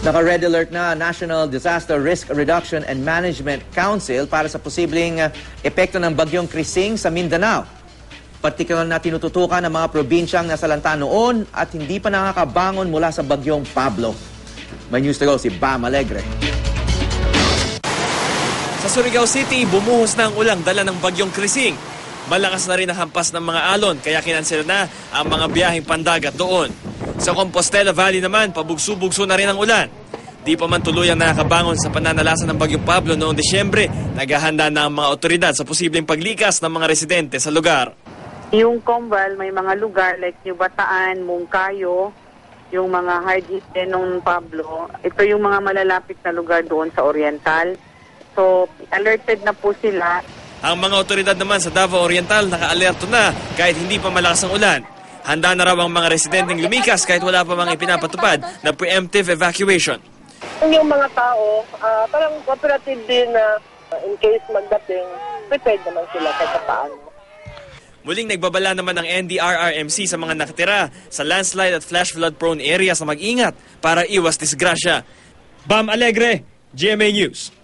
Naka-red alert na National Disaster Risk Reduction and Management Council para sa posibleng uh, epekto ng bagyong Krising sa Mindanao. Partikular na tinututukan ng mga probinsyang nasalanta noon at hindi pa nakakabangon mula sa bagyong Pablo. May news to go si Bam Alegre. Sa Surigao City, bumuhos na ang ulang dala ng bagyong Krising. Malakas na rin ang hampas ng mga alon kaya kinansel na ang mga biyaheng pandagat doon. Sa Compostela Valley naman, pabugso-bugso na rin ang ulan. Di pa man tuluyang nakakabangon sa pananalasa ng Bagyong Pablo noong Desyembre, naghahanda na ang mga otoridad sa posibleng paglikas ng mga residente sa lugar. Yung Combal, may mga lugar like New Bataan, Mungkayo, yung mga hard hit din ng Pablo. Ito yung mga malalapit na lugar doon sa Oriental. So, alerted na po sila. Ang mga otoridad naman sa Davao Oriental naka-alerto na kahit hindi pa malakas ang ulan. Handa na raw ang mga residenteng lumikas kahit wala pa mga ipinapatupad na preemptive evacuation. yung mga tao, ah, parang cooperative din na ah, in case magdating, prepared naman sila kahit paano. Muling nagbabala naman ng NDRRMC sa mga nakatira sa landslide at flash flood prone areas na mag-ingat para iwas disgrasya. Bam Alegre, GMA News.